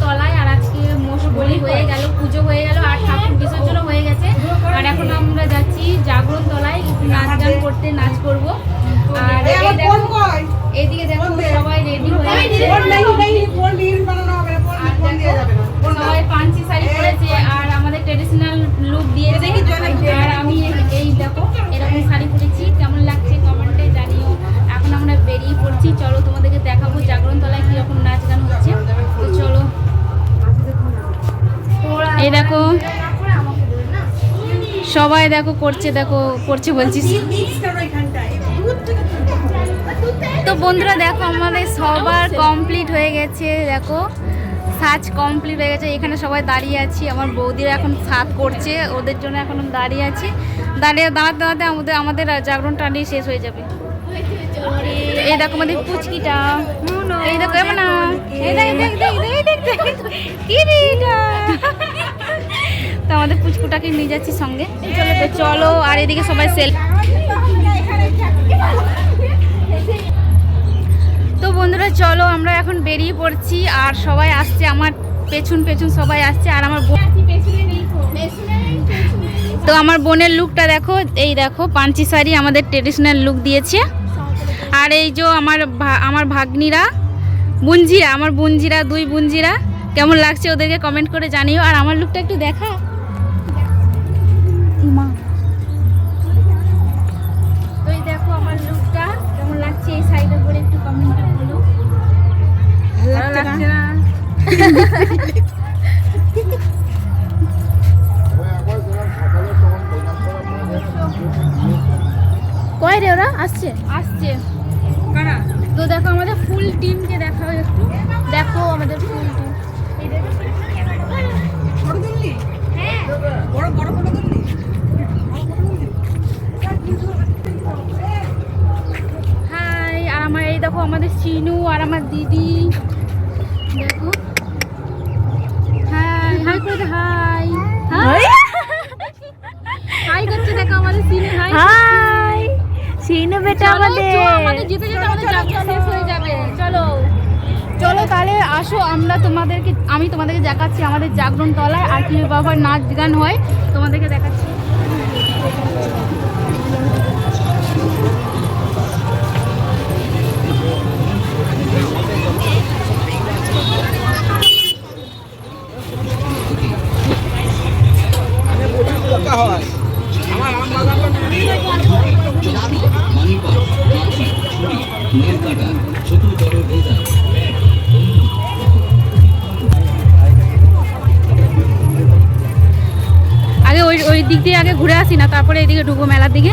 তলায় আর আজকে মোষ বলি হয়ে গেল পুজো হয়ে গেল আর ঠাকুর বিসর্জন হয়ে গেছে। আর এখন আমরা যাচ্ছি জাগরণ তলায় নাচ গান করতে নাচ করব। আর এই দেখো সবাই রেডি হয়ে সবাই পাঞ্চি শাড়ি পরেছে আর আমাদের ট্রেডিশনাল লুক দিয়েছে। আর আমি এই- এই দেখো এরকম শাড়ি পরেছি। কেমন লাগছে কমেন্টে জানিও। এখন আমরা বেরিয়ে পড়ছি। চলো তোমাদেরকে সবাই দেখো করছে দেখো করছে বলছিস তো বন্ধুরা দেখো আমাদের সবার কমপ্লিট হয়ে গেছে দেখো সাজ কমপ্লিট হয়ে গেছে এখানে সবাই দাঁড়িয়ে আছি আমার বৌদিরা এখন সাত করছে ওদের জন্য এখন দাঁড়িয়ে আছি দাঁড়িয়ে দাঁড়াতে দাঁড়াতে আমাদের আমাদের জাগরণ টানি শেষ হয়ে যাবে এই দেখো আমাদের পুচকিটা এই দেখো এমন না কি তো আমাদের পুচকুটাকে নিয়ে যাচ্ছি সঙ্গে। তো চলো, আর এদিকে সবাই সেল তো বন্ধুরা, চলো, আমরা এখন বেরিয়ে পড়ছি, আর সবাই আসছে, আমার পেছন পেছন সবাই আসছে, আর আমার বোন তো আমার বোনের লুকটা দেখো, এই দেখো, পাঞ্চি শাড়ি আমাদের ট্রেডিশনাল লুক দিয়েছে। আর এই যে আমার আমার ভাগ্নিরা, বুঞ্জিরা, আমার বুঞ্জিরা, দুই বুঞ্জিরা, কেমন লাগছে ওদেরকে কমেন্ট করে জানিও, আর আমার লুকটা একটু দেখা। কয় রে ওরা? আসছে? আসছে। তো দেখো, আমাদের ফুল টিমকে দেখাও একটু। দেখো আমাদের ফুল চলো, আমাদের। যেতে যেতে আমাদের যাত্রা শেষ হয়ে যাবে চলো। চলো তাহলে আসো আমরা তোমাদেরকে আমি তোমাদেরকে দেখাচ্ছি আমাদের জাগরণ তলায় আর কি বাবার নাচ গান হয়। তোমাদেরকে দেখাচ্ছি। আগে ওই ওই দিক দিয়ে আগে ঘুরে আসি না তারপরে এদিকে ঢুকবো মেলার দিকে।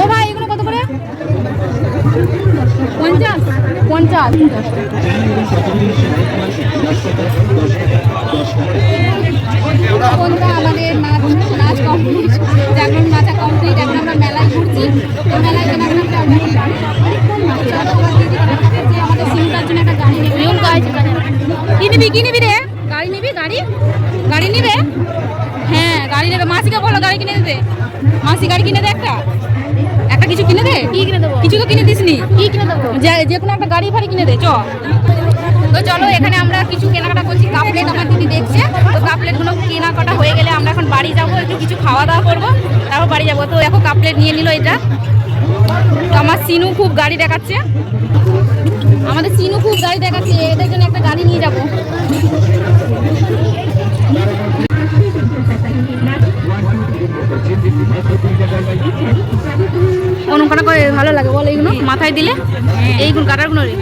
ও ভাই এগুলো কত করে? পঞ্চাশ? পঞ্চাশ। বন্ধুরা আমাদের নাচ নাচ কমপ্লিট জাগরণ নাচা কমপ্লিট এখন আমরা মেলায় ঘুরছি। তো মেলায় কেনাকাটা করে আমরা এখন বাড়ি যাব। চলো আমার দিদি বলেছে যে আমাদের সিমটার জন্য একটা গাড়ি নিবি। কি নিবি রে? গাড়ি নিবি? গাড়ি গাড়ি? গাড়ি নেবে? মাসিকে বলো গাড়ি কিনে দিতে। মাসি গাড়ি কিনে দে একটা? একটা কিছু কিনে দে? কি কিনে দেবো? কিছু তো কিনে দিসনি। কি কিনে দেবো? যে কোনো একটা গাড়ি ফাড়ি কিনে দে চ। তো চলো এখানে আমরা কিছু কেনাকাটা করছি। কাপলেট আমার দিদি দেখছে। তো কাপলেটগুলো কেনাকাটা হয়ে গেলে আমরা এখন বাড়ি যাব একটু কিছু খাওয়া দাওয়া করব। তারপর বাড়ি যাব। তো দেখো কাপলেট নিয়ে নিল এটা। তো আমার সিনু খুব গাড়ি দেখাচ্ছে। আমাদের সিনু খুব গাড়ি দেখাচ্ছে। এদের জন্য একটা গাড়ি নিয়ে যাব। মাথায় দিলে? এইগুলো কাটারগুলো রে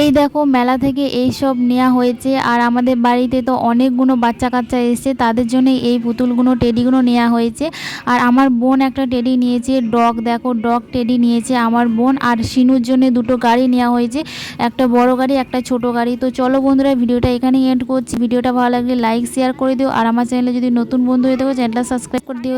এই দেখো মেলা থেকে এই সব নেওয়া হয়েছে, আর আমাদের বাড়িতে তো অনেকগুলো বাচ্চা কাচ্চা এসছে, তাদের জন্য এই পুতুলগুলো, টেডিগুলো নেওয়া হয়েছে। আর আমার বোন একটা টেডি নিয়েছে, ডগ দেখো, ডগ টেডি নিয়েছে আমার বোন, আর শিনুর জন্য দুটো গাড়ি নেওয়া হয়েছে, একটা বড় গাড়ি, একটা ছোট গাড়ি। তো চলো বন্ধুরা, ভিডিওটা এখানেই এন্ড করছি। ভিডিওটা ভালো লাগলে লাইক শেয়ার করে দিও। আর আমার চ্যানেলে যদি নতুন বন্ধু হয়ে থাকো চ্যানেলটা সাবস্ক্রাইব করে দিও।